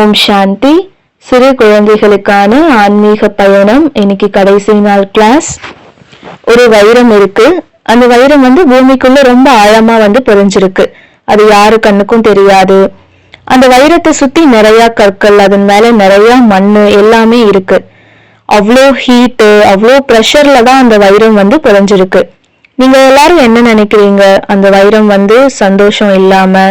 ஓம் சாந்தி. சிறு குழந்தைகளுக்கான ஆன்மீக பயணம் இன்னைக்கு கடைசி நாள் கிளாஸ் ஒரு வைரம் இருக்கு. அந்த வைரம் வந்து பூமிக்குள்ள ரொம்ப ஆழமா வந்து பொறிஞ்சிருக்கு. அது யாரு கண்ணுக்கும் தெரியாது. அந்த வைரத்தை சுத்தி நிறைய கற்கள் அதன் மேல நிறைய மண்ணு எல்லாமே இருக்கு. அவ்வளோ ஹீட்டு அவ்வளோ ப்ரெஷர்ல தான் அந்த வைரம் வந்து பொறிஞ்சிருக்கு. நீங்க எல்லாரும் என்ன நினைக்கிறீங்க? அந்த வைரம் வந்து சந்தோஷம் இல்லாம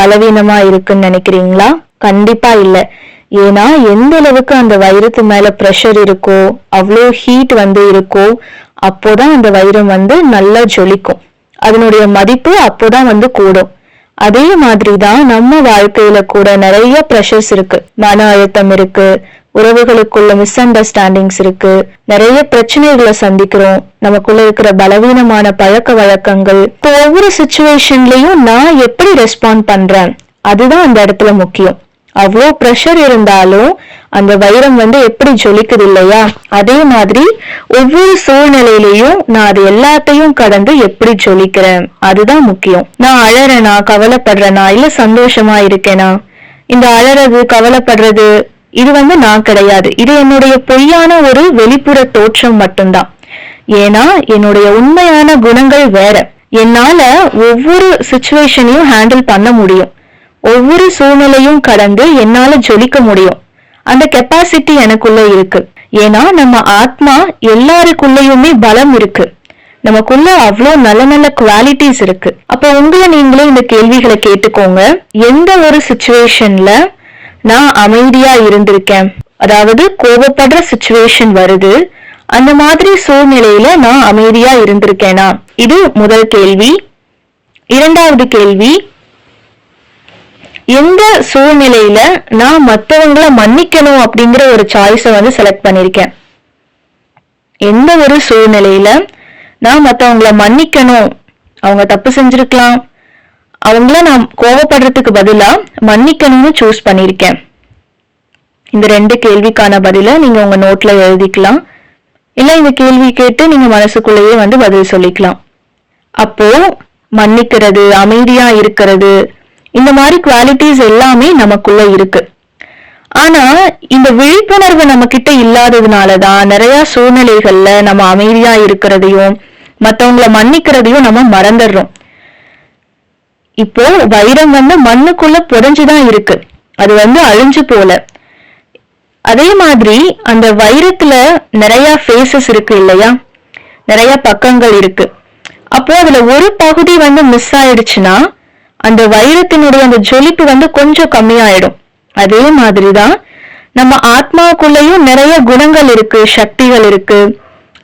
பலவீனமா இருக்குன்னு நினைக்கிறீங்களா? கண்டிப்பா இல்ல. ஏன்னா எந்த அளவுக்கு அந்த வைரத்து மேல ப்ரெஷர் இருக்கோ அவ்வளோ ஹீட் வந்து இருக்கோ அப்போதான் அந்த வைரம் வந்து நல்லா ஜொலிக்கும். அதனுடைய மதிப்பு அப்போதான் வந்து கூடும். அதே மாதிரி தான் நம்ம வாழ்க்கையில கூட நிறைய ப்ரெஷர்ஸ் இருக்கு. மன அழுத்தம் இருக்கு உறவுகளுக்குள்ள மிஸ் அண்டர்ஸ்டாண்டிங்ஸ் இருக்கு நிறைய பிரச்சனைகளை சந்திக்கிறோம். நமக்குள்ள இருக்கிற பலவீனமான பழக்க வழக்கங்கள். இப்போ ஒவ்வொரு சுச்சுவேஷன்லயும் நான் எப்படி ரெஸ்பாண்ட் பண்றேன்? அதுதான் அந்த இடத்துல முக்கியம். அவ்வளோ ப்ரெஷர் இருந்தாலும் அந்த வைரம் வந்து எப்படி ஜொலிக்குது இல்லையா? அதே மாதிரி ஒவ்வொரு சூழ்நிலையிலையும் நான் அது எல்லாத்தையும் கடந்து எப்படி ஜொலிக்கிறேன்? அதுதான் முக்கியம். நான் அழறேனா கவலைப்படுறேனா இல்ல சந்தோஷமா இருக்கேனா? இந்த அழறது கவலைப்படுறது இது வந்து நான் கிடையாது. இது என்னுடைய பொய்யான ஒரு வெளிப்புற தோற்றம் மட்டும்தான். ஏன்னா என்னுடைய உண்மையான குணங்கள் வேற. என்னால ஒவ்வொரு சுச்சுவேஷனையும் ஹேண்டில் பண்ண முடியும். ஒவ்வொரு சூழ்நிலையும் கடந்து என்னால ஜொலிக்க முடியும். அந்த கெப்பாசிட்டி எனக்குள்ள இருக்கு. ஏன்னா நம்ம ஆத்மா எல்லாருக்குள்ளயுமே பலம் இருக்கு. நமக்குள்ள அவ்வளோ நல்ல நல்ல குவாலிட்டிஸ் இருக்கு. அப்ப உங்களை நீங்களே இந்த கேள்விகளை கேட்டுக்கோங்க. எந்த ஒரு சுச்சுவேஷன்ல நான் அமைதியா இருந்திருக்கேன்? அதாவது கோபப்படுற சுச்சுவேஷன் வருது. அந்த மாதிரி சூழ்நிலையில நான் அமைதியா இருந்திருக்கேனா? இது முதல் கேள்வி. இரண்டாவது கேள்வி எந்த சூழ்நிலையில நான் மற்றவங்களை மன்னிக்கணும் அப்படிங்கிற ஒரு சாய்ஸை வந்து செலக்ட் பண்ணியிருக்கேன் எந்த ஒரு சூழ்நிலையில நான் மற்றவங்கள மன்னிக்கணும் அவங்க தப்பு செஞ்சிருக்கலாம் அவங்கள நான் கோவப்படுறதுக்கு பதிலா மன்னிக்கணும்னு சூஸ் பண்ணியிருக்கேன் இந்த ரெண்டு கேள்விக்கான பதில நீங்க உங்க நோட்ல எழுதிக்கலாம். இல்ல இந்த கேள்வி கேட்டு நீங்க மனசுக்குள்ளேயே வந்து பதில் சொல்லிக்கலாம். அப்போ மன்னிக்கிறது அமைதியா இருக்கிறது இந்த மாதிரி குவாலிட்டிஸ் எல்லாமே நமக்குள்ள இருக்கு. ஆனா இந்த விழிப்புணர்வு நம்ம கிட்ட இல்லாததுனாலதான் நிறைய சூழ்நிலைகள்ல நம்ம அமைதியா இருக்கிறதையும் மத்தவங்களை மன்னிக்கிறதையும் நம்ம மறந்துடுறோம். இப்போ வைரம் வந்து மண்ணுக்குள்ள புதைஞ்சுதான் இருக்கு. அது வந்து அழிஞ்சு போல. அதே மாதிரி அந்த வைரத்துல நிறைய ஃபேஸஸ் இருக்கு இல்லையா? நிறைய பக்கங்கள் இருக்கு. அப்போ அதுல ஒரு பகுதி வந்து மிஸ் ஆயிடுச்சுன்னா அந்த வைரத்தினுடைய அந்த ஜொலிப்பு வந்து கொஞ்சம் கம்மியாயிடும். அதே மாதிரிதான் நம்ம ஆத்மாவுக்குள்ளேயும் நிறைய குணங்கள் இருக்கு சக்திகள் இருக்கு.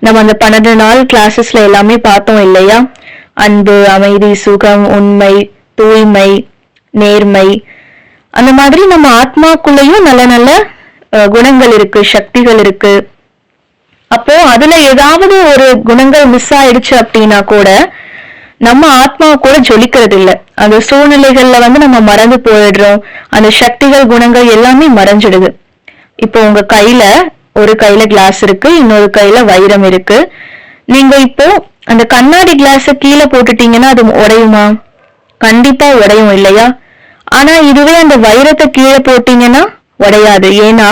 நம்ம அந்த பன்னெண்டு நாள் கிளாஸஸ்ல எல்லாமே பார்த்தோம் இல்லையா? அன்பு அமைதி சுகம் உண்மை தூய்மை நேர்மை. அந்த மாதிரி நம்ம ஆத்மாக்குள்ளேயும் நல்ல நல்ல குணங்கள் இருக்கு சக்திகள் இருக்கு. அப்போ அதுல ஏதாவது ஒரு குணங்கள் மிஸ் ஆயிடுச்சு அப்படின்னா கூட நம்ம ஆத்மாவை கூட ஜொலிக்கிறது இல்லை அந்த சூழ்நிலைகள்ல வந்து நம்ம மறந்து போயிடுறோம். அந்த சக்திகள் குணங்கள் எல்லாமே மறைஞ்சிடுது. இப்போ உங்க கையில ஒரு கையில கிளாஸ் இருக்கு இன்னொரு கையில வைரம் இருக்கு. நீங்க இப்போ அந்த கண்ணாடி கிளாஸ கீழே போட்டுட்டீங்கன்னா அது உடையுமா? கண்டிப்பா உடையும் இல்லையா? ஆனா இதுவே அந்த வைரத்தை கீழே போட்டீங்கன்னா உடையாது. ஏன்னா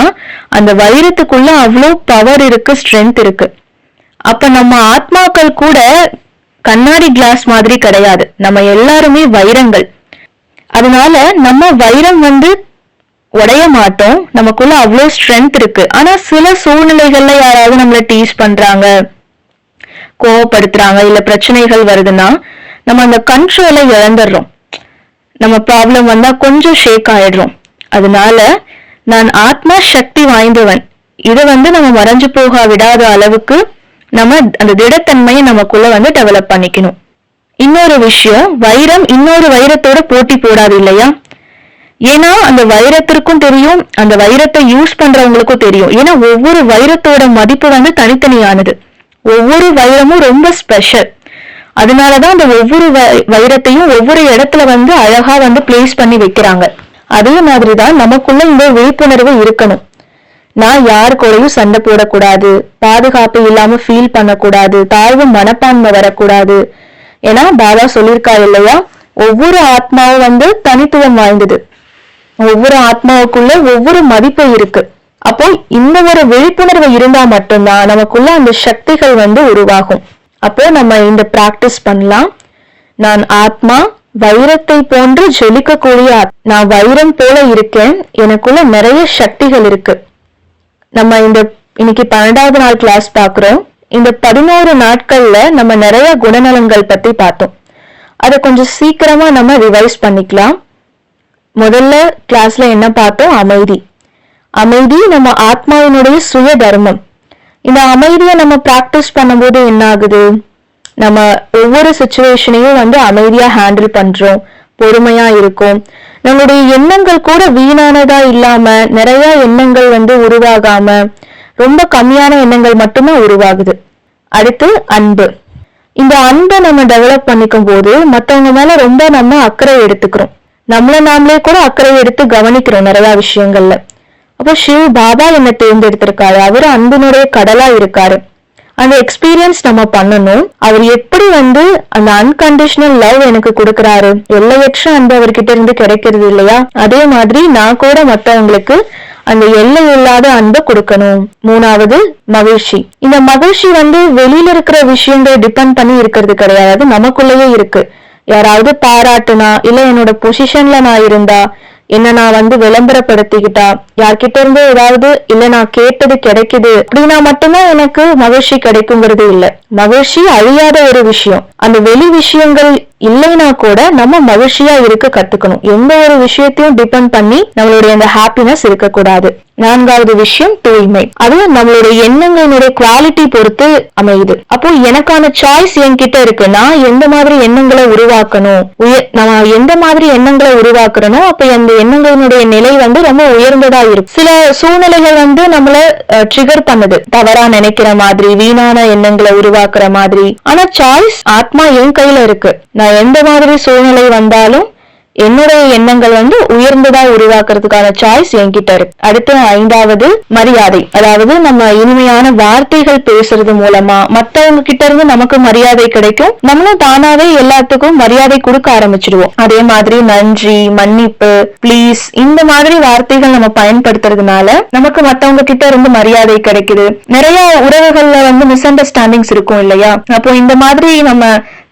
அந்த வைரத்துக்குள்ள அவ்வளோ பவர் இருக்கு ஸ்ட்ரென்த் இருக்கு. அப்ப நம்ம ஆத்மாக்கள் கூட கண்ணாடி கிளாஸ் மாதிரி கிடையாது. நம்ம எல்லாருமே வைரங்கள். அதனால நம்ம வைரம் வந்து உடைய மாட்டோம். நமக்குள்ள அவ்வளோ ஸ்ட்ரென்த் இருக்கு. ஆனா சில சூழ்நிலைகள்ல யாராவது நம்மளை டீஸ் பண்றாங்க கோவப்படுத்துறாங்க இல்ல பிரச்சனைகள் வருதுன்னா நம்ம அந்த கண்ட்ரோலை இழந்துடுறோம். நம்ம ப்ராப்ளம் வந்தா கொஞ்சம் ஷேக் ஆயிடுறோம். அதனால நான் ஆத்மா சக்தி வாய்ந்தவன். இதை வந்து நம்ம மறைஞ்சு போக விடாத அளவுக்கு நம்ம அந்த திடத்தன்மையை நமக்குள்ள வந்து டெவலப் பண்ணிக்கணும். இன்னொரு விஷயம் வைரம் இன்னொரு வைரத்தோட போட்டி போடாது இல்லையா? ஏன்னா அந்த வைரத்திற்கும் தெரியும் அந்த வைரத்தை யூஸ் பண்றவங்களுக்கும் தெரியும். ஏன்னா ஒவ்வொரு வைரத்தோட மதிப்பு வந்து தனித்தனியானது. ஒவ்வொரு வைரமும் ரொம்ப ஸ்பெஷல் அதனாலதான் அந்த ஒவ்வொரு வை- வைரத்தையும் ஒவ்வொரு இடத்துல வந்து அழகா வந்து பிளேஸ் பண்ணி வைக்கிறாங்க. அதே மாதிரிதான் நமக்குள்ள இந்த விழிப்புணர்வு இருக்கணும். நான் யார் கூடயும் சண்டை போடக்கூடாது பாதுகாப்பு இல்லாம ஃபீல் பண்ணக்கூடாது தாழ்வு மனப்பான்மை வரக்கூடாது. ஏன்னா பாபா சொல்லியிருக்கா இல்லையா? ஒவ்வொரு ஆத்மாவும் வந்து தனித்துவம் வாய்ந்தது. ஒவ்வொரு ஆத்மாவுக்குள்ள ஒவ்வொரு மதிப்பு இருக்கு. அப்போ இந்த ஒரு விழிப்புணர்வு இருந்தா மட்டும்தான் நமக்குள்ள அந்த சக்திகள் வந்து உருவாகும். அப்போ நம்ம இந்த பிராக்டிஸ் பண்ணலாம். நான் ஆத்மா வைரத்தை போன்று ஜொலிக்கக்கூடிய ஆத்- நான் வைரம் போல இருக்கேன் எனக்குள்ள நிறைய சக்திகள் இருக்கு. நம்ம இந்த இன்னைக்கு பன்னெண்டாவது நாள் கிளாஸ் பார்க்குறோம். இந்த பதினோரு நாட்கள்ல நம்ம நிறைய குணநலங்கள் பத்தி பார்த்தோம். அதை கொஞ்சம் சீக்கிரமா நம்ம ரிவைஸ் பண்ணிக்கலாம். முதல்ல கிளாஸ்ல என்ன பார்த்தோம்? அமைதி. அமைதி நம்ம ஆத்மாவினுடைய சுய தர்மம் இந்த அமைதியை நம்ம பிராக்டிஸ் பண்ணும்போது என்ன ஆகுது நம்ம ஒவ்வொரு சுச்சுவேஷனையும் வந்து அமைதியா ஹேண்டில் பண்றோம். பொறுமையா இருக்கும். நம்மளுடைய எண்ணங்கள் கூட வீணானதா இல்லாம நிறைய எண்ணங்கள் வந்து உருவாகாம ரொம்ப கம்மியான எண்ணங்கள் மட்டுமே உருவாகுது. அடுத்து அன்பு. இந்த அன்பை நம்ம டெவலப் பண்ணிக்கும் போது மத்தவங்க மேல ரொம்ப நம்ம அக்கறை எடுத்துக்கிறோம். நம்மள நாமளே கூட அக்கறை எடுத்து கவனிக்கிறோம் நிறைய விஷயங்கள்ல. அப்போ சிவ் பாபா என்ன தேர்ந்தெடுத்திருக்காரு. அவரு அன்பினுடைய கடலா இருக்காரு. அந்த எக்ஸ்பீரியன்ஸ் நம்ம பண்ணணும். அவர் எப்படி வந்து அந்த அன்கண்டிஷனல் லவ் எனக்கு கொடுக்கறாரு? எல்லையற்ற அன்பு அவர்கிட்ட இருந்து கிடைக்கிறது இல்லையா? அதே மாதிரி நான் கூட மத்தவங்களுக்கு அந்த எல்லை இல்லாத அன்பை கொடுக்கணும். மூணாவது மகிழ்ச்சி. இந்த மகிழ்ச்சி வந்து வெளியில இருக்கிற விஷயங்கள் டிபெண்ட் பண்ணி இருக்கிறது கிடையாது. நமக்குள்ளேயே இருக்கு. யாராவது பாராட்டுனா இல்ல என்னோட பொசிஷன்ல நான் இருந்தா என்ன நான் வந்து விளம்பரப்படுத்திக்கிட்டா? யார்கிட்ட இருந்து ஏதாவது இல்ல நான் கேட்டது கிடைக்குது. அப்படின்னா மட்டும்தான் எனக்கு மகிழ்ச்சி கிடைக்குங்கிறது இல்ல. மகிழ்ச்சி அழியாத ஒரு விஷயம். அந்த வெளி விஷயங்கள் இல்லைனா கூட நம்ம மகிழ்ச்சியா இருக்க கத்துக்கணும். எந்த ஒரு விஷயத்தையும் டிபெண்ட் பண்ணி நம்மளுடைய அந்த ஹாப்பினஸ் இருக்கக்கூடாது. நான்காவது விஷயம் தூய்மை. அது நம்மளுடைய எண்ணங்களினுடைய குவாலிட்டி பொறுத்து அமையுது. அப்போ எனக்கான சாய்ஸ் என்கிட்ட இருக்கு. நான் எந்த மாதிரி எண்ணங்களை உருவாக்கணும்? உயர் நான் எந்த மாதிரி எண்ணங்களை உருவாக்குறனோ அப்ப அந்த எண்ணங்களினுடைய நிலை வந்து ரொம்ப உயர்ந்ததா இருக்கும். சில சூழ்நிலைகள் வந்து நம்மள ட்ரிகர் பண்ணுது. தவறா நினைக்கிற மாதிரி வீணான எண்ணங்களை உருவாக்குற மாதிரி. ஆனா சாய்ஸ் ஆத்மா என் கையில இருக்கு. நான் எந்த மாதிரி சூழ்நிலை வந்தாலும் என்னுடைய எண்ணங்கள் வந்து உயர்ந்ததா உருவாக்குறதுக்கான சாய்ஸ் என்கிட்ட இருக்கு. அடுத்து ஐந்தாவது மரியாதை. அதாவது நம்ம இனிமையான வார்த்தைகள் பேசுறது மூலமா மத்தவங்க கிட்ட இருந்து நமக்கு மரியாதை கிடைக்கும். நம்மளும் தானாவே எல்லாத்துக்கும் மரியாதை கொடுக்க ஆரம்பிச்சிடுவோம். அதே மாதிரி நன்றி மன்னிப்பு ப்ளீஸ் இந்த மாதிரி வார்த்தைகள் நம்ம பயன்படுத்துறதுனால நமக்கு மத்தவங்க கிட்ட இருந்து மரியாதை கிடைக்குது. நிறைய உறவுகள்ல வந்து மிஸ் அண்டர்ஸ்டாண்டிங்ஸ் இருக்கும் இல்லையா? அப்போ இந்த மாதிரி நம்ம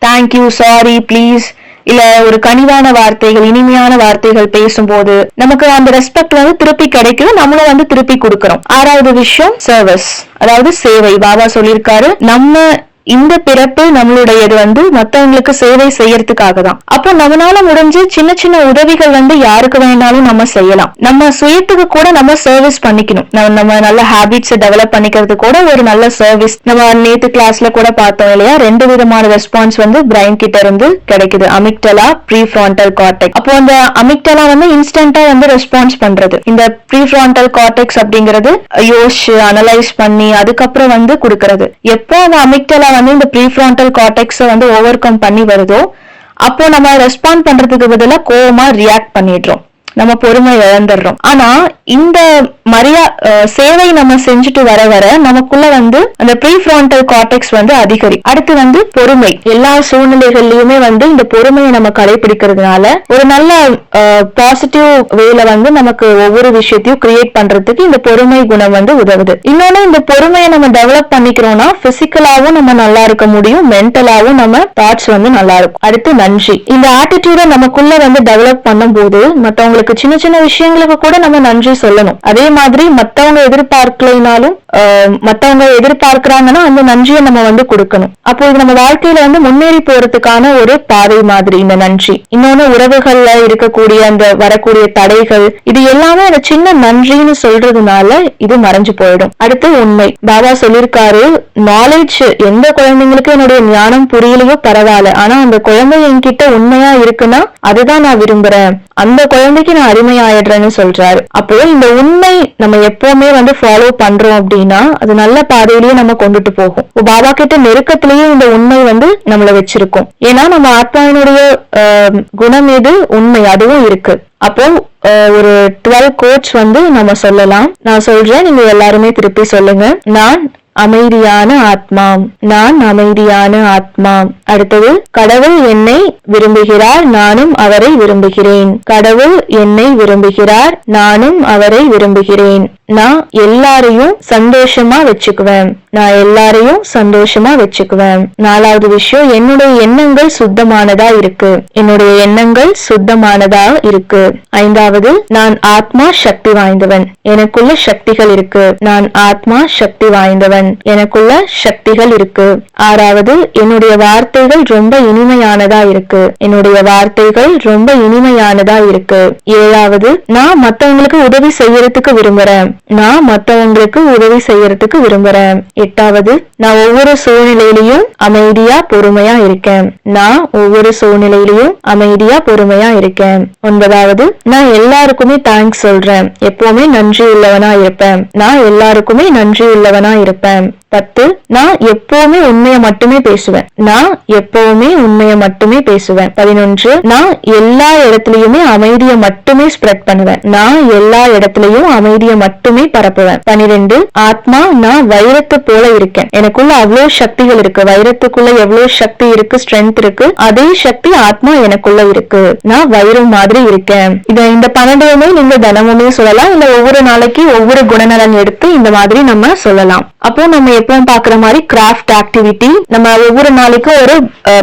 தேங்க்யூ சாரி ப்ளீஸ் இல்ல ஒரு கனிவான வார்த்தைகள் இனிமையான வார்த்தைகள் பேசும்போது நமக்கு அந்த ரெஸ்பெக்ட் வந்து திருப்பி கிடைக்குது நம்மளும் வந்து திருப்பி கொடுக்கறோம். ஆறாவது விஷயம் சர்வீஸ் அதாவது சேவை. பாபா சொல்லியிருக்காரு நம்ம இந்த பிறப்பு நம்மளுடையது வந்து மத்தவங்களுக்கு சேவை செய்யறதுக்காக தான் அப்போ நம்மளால முடிஞ்சு சின்ன சின்ன உதவிகள் வந்து யாருக்கு வேணாலும் நம்ம செய்யலாம். நம்ம சுயத்துக்கு கூட நம்ம சர்வீஸ் பண்ணிக்கணும். நம்ம நம்ம நல்ல ஹேபிட்ஸ் டெவலப் பண்ணிக்கிறது கூட ஒரு நல்ல சர்வீஸ் நம்ம நேத்து கிளாஸ்ல கூட பார்த்தோம் இல்லையா? ரெண்டு விதமான ரெஸ்பான்ஸ் வந்து பிரைன் கிட்ட இருந்து கிடைக்குது. அமிக்டலா ப்ரீ ஃப்ரான்டல் கார்டெக்ஸ் அப்போ அந்த அமிக்டலா வந்து இன்ஸ்டன்டா வந்து ரெஸ்பான்ஸ் பண்றது. இந்த ப்ரீ ஃப்ரான்டல் கார்டெக்ஸ் அப்படிங்கிறது யோசிச்சு அனலைஸ் பண்ணி அதுக்கப்புறம் வந்து கொடுக்கறது. எப்போ அந்த அமிக்டலா வந்து இந்த ப்ரீஃப்ரான்டல் கார்டெக்ஸை வந்து ஓவர் கம் பண்ணி வருதோ அப்போ நம்ம ரெஸ்பாண்ட் பண்றதுக்கு பதிலா கோவமா ரியாக்ட் பண்ணிடுறோம். நம்ம பொறுமை இழந்துடுறோம். ஆனா இந்த மரியா சேவை நம்ம செஞ்சுட்டு வர வர நமக்குள்ள வந்து அந்த ப்ரீ ஃப்ரான்டல் கார்டெக்ஸ் வந்து அதிகரிக்கும். அடுத்து வந்து பொறுமை. எல்லா சூழ்நிலைகள்லயுமே வந்து இந்த பொறுமையை நம்ம கடைபிடிக்கிறதுனால ஒரு நல்ல பாசிட்டிவ் வேல வந்து நமக்கு ஒவ்வொரு விஷயத்தையும் கிரியேட் பண்றதுக்கு இந்த பொறுமை குணம் வந்து உதவுது. இன்னொன்னு இந்த பொறுமையை நம்ம டெவலப் பண்ணிக்கிறோம்னா பிசிக்கலாவும் நம்ம நல்லா இருக்க முடியும். மென்டலாவும் நம்ம தாட்ஸ் வந்து நல்லா இருக்கும். அடுத்து நன்றி. இந்த ஆட்டிடியூட நமக்குள்ள வந்து டெவலப் பண்ணும்போது அவங்களுக்கு சின்ன சின்ன விஷயங்களுக்கு கூட நம்ம நன்றி சொல்லணும். அதே மாதிரி மத்தவங்க எதிர்பார்க்கலைனாலும் மத்தவங்க எதிர்பார்க்கிறாங்கன்னா அந்த நன்றியை நம்ம வந்து கொடுக்கணும். அப்போ இது நம்ம வாழ்க்கையில வந்து முன்னேறி போறதுக்கான ஒரு பாதை மாதிரி இந்த நன்றி. இன்னொன்னு உறவுகள்ல இருக்கக்கூடிய அந்த வரக்கூடிய தடைகள் இது எல்லாமே அந்த சின்ன நன்றின்னு சொல்றதுனால இது மறைஞ்சு போயிடும். அடுத்து உண்மை. பாபா சொல்லியிருக்காரு நாலேஜ் எந்த குழந்தைங்களுக்கு என்னுடைய ஞானம் புரியலையோ பரவாயில்ல. ஆனா அந்த குழந்தை என்கிட்ட உண்மையா இருக்குன்னா அதுதான் நான் விரும்புறேன். அந்த குழந்தைக்கு நான் அடிமையாயிடுறேன்னு சொல்றாரு. அப்போ இந்த உண்மை நம்ம எப்பவுமே வந்து ஃபாலோ பண்றோம் அப்படின்னா அது நல்ல பாதையிலேயே நம்ம கொண்டுட்டு போகும். பாபா கிட்ட நெருக்கத்திலேயே இந்த உண்மை வந்து நம்மள வச்சிருக்கும். ஏன்னா நம்ம ஆத்மாவினுடைய குணம் எது? உண்மை. அதுவும் இருக்கு. அப்போ ஒரு டுவெல் கோட்ஸ் வந்து நம்ம சொல்லலாம். நான் சொல்றேன். நீங்க எல்லாருமே திருப்பி சொல்லுங்க. நான் அமைதியான ஆத்மா நான் அமைதியான ஆத்மா அடுத்தது கடவுள் என்னை விரும்புகிறார் நானும் அவரை விரும்புகிறேன். கடவுள் என்னை விரும்புகிறார் நானும் அவரை விரும்புகிறேன். நான் எல்லாரையும் சந்தோஷமா வச்சுக்குவேன். நான் எல்லாரையும் சந்தோஷமா வச்சுக்குவேன். நாலாவது விஷயம் என்னுடைய எண்ணங்கள் சுத்தமானதா இருக்கு. என்னுடைய எண்ணங்கள் சுத்தமானதா இருக்கு. ஐந்தாவது நான் ஆத்மா சக்தி வாய்ந்தவன். எனக்குள்ள சக்திகள் இருக்கு. நான் ஆத்மா சக்தி வாய்ந்தவன். எனக்குள்ள சக்திகள் இருக்கு. ஆறாவது என்னுடைய வார்த்தைகள் ரொம்ப இனிமையானதா இருக்கு. என்னுடைய வார்த்தைகள் ரொம்ப இனிமையானதா இருக்கு. ஏழாவது நான் மத்தவங்களுக்கு உதவி செய்யறதுக்கு விரும்புறேன். நான் மத்தவங்களுக்கு உதவி செய்யறதுக்கு விரும்புறேன். எட்டாவது நான் ஒவ்வொரு சூழ்நிலையிலையும் அமைதியா பொறுமையா இருக்கேன். நான் ஒவ்வொரு சூழ்நிலையிலையும் அமைதியா பொறுமையா இருக்கேன். ஒன்பதாவது நான் எல்லாருக்குமே தேங்க்ஸ் சொல்றேன். எப்பவுமே நன்றி உள்ளவனா இருப்பேன். நான் எல்லாருக்குமே நன்றி உள்ளவனா இருப்பேன். பத்து நான் எப்பவுமே உண்மையை மட்டுமே பேசுவேன். நான் எப்பவுமே உண்மையை மட்டுமே பேசுவேன். பதினொன்று நான் எல்லா இடத்துலயுமே அமைதியை மட்டுமே ஸ்ப்ரெட் பண்ணுவேன். நான் எல்லா இடத்துலயும் அமைதியை மட்டுமே பரப்புவேன். பனிரெண்டு ஆத்மா நான் வைரத்தை போல இருக்கேன். எனக்குள்ள அவ்வளவு சக்திகள் இருக்கு. வைரத்துக்குள்ள எவ்வளவு சக்தி இருக்கு ஸ்ட்ரென்த் இருக்கு. அதே சக்தி ஆத்மா எனக்குள்ள இருக்கு. நான் வைரம் மாதிரி இருக்கேன். இத இந்த பன்னெண்டுமே நீங்க தினமுமே சொல்லலாம். இல்ல ஒவ்வொரு நாளைக்கு ஒவ்வொரு குணநலன் எடுத்து இந்த மாதிரி நம்ம சொல்லலாம். அப்போ நம்ம எப்பவும் பாக்குற மாதிரி கிராஃப்ட் ஆக்டிவிட்டி நம்ம ஒவ்வொரு நாளைக்கும் ஒரு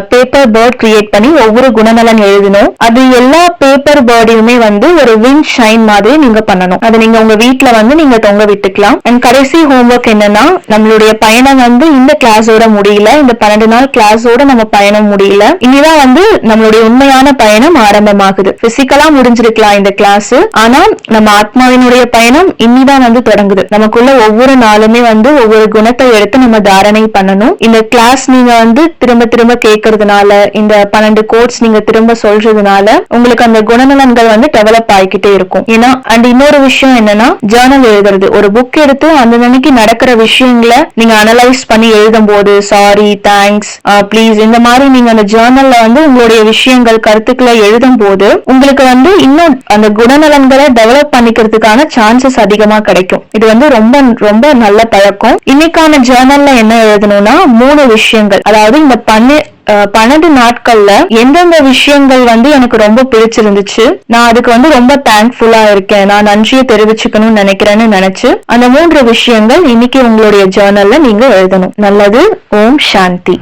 பேப்பர் பேர்ட் கிரியேட் பண்ணி ஒவ்வொரு குணநலன் எழுதணும். அது எல்லா பேப்பர் பாடியுமே வந்து ஒரு விங் ஷைன் மாதிரி நீங்க பண்ணணும். அதை நீங்க உங்க வீட்டுல வந்து நீங்க தொங்க விட்டுக்கலாம். அண்ட் கடைசி ஹோம்ஒர்க் என்னன்னா நம்மளுடைய பயணம் வந்து இந்த கிளாஸோட முடியல. இந்த பன்னெண்டு நாள் கிளாஸோட நம்ம பயணம் முடியல. இனிதான் வந்து நம்மளுடைய உண்மையான பயணம் ஆரம்பமாகுது. பிசிக்கலா முடிஞ்சிருக்கலாம் இந்த கிளாஸ் ஆனா நம்ம ஆத்மாவினுடைய பயணம் இனிதான் வந்து தொடங்குது. நமக்குள்ள ஒவ்வொரு நாளுமே வந்து ஒவ்வொரு குணத்தை எடுத்து நம்ம தாரணை பண்ணணும். இந்த கிளாஸ் நீங்க வந்து திரும்ப திரும்ப கேட்கறதுனால இந்த பன்னெண்டு கோட்ஸ் நீங்க திரும்ப சொல்றதுனால உங்களுக்கு அந்த குணநலன்கள் வந்து டெவலப் ஆகிக்கிட்டே இருக்கும். ஏன்னா அண்ட் இன்னொரு விஷயம் என்னன்னா ஜேர்னல் எழுதுறது. ஒரு புக் எடுத்து அந்த அன்னைக்கு நடக்கிற விஷயங்களை நீங்க அனலைஸ் பண்ணி எழுதும் போது சாரி தேங்க்ஸ் ப்ளீஸ் இந்த மாதிரி நீங்க அந்த ஜேர்னல்ல வந்து உங்களுடைய விஷயங்கள் கருத்துக்களை எழுதும் போது உங்களுக்கு வந்து இன்னும் அந்த குணநலன்களை டெவலப் பண்ணிக்கிறதுக்கான சான்சஸ் அதிகமா கிடைக்கும். இது வந்து ரொம்ப ரொம்ப நல்ல பழக்கம். இன்னைக்கான ஜேர்னல்ல என்ன எழுதணும்னா மூணு விஷயங்கள். அதாவது இந்த பண்ணு பன்னெண்டு நாட்கள்ல எந்தெந்த விஷயங்கள் வந்து எனக்கு ரொம்ப பிடிச்சிருந்துச்சு நான் அதுக்கு வந்து ரொம்ப தேங்க்ஃபுல்லா இருக்கேன். நான் நன்றியை தெரிவிச்சுக்கணும்னு நினைக்கிறேன்னு நினைச்சு அந்த மூன்று விஷயங்கள் இன்னைக்கு உங்களுடைய ஜேர்னல்ல நீங்க எழுதணும். நல்லது ஓம் சாந்தி.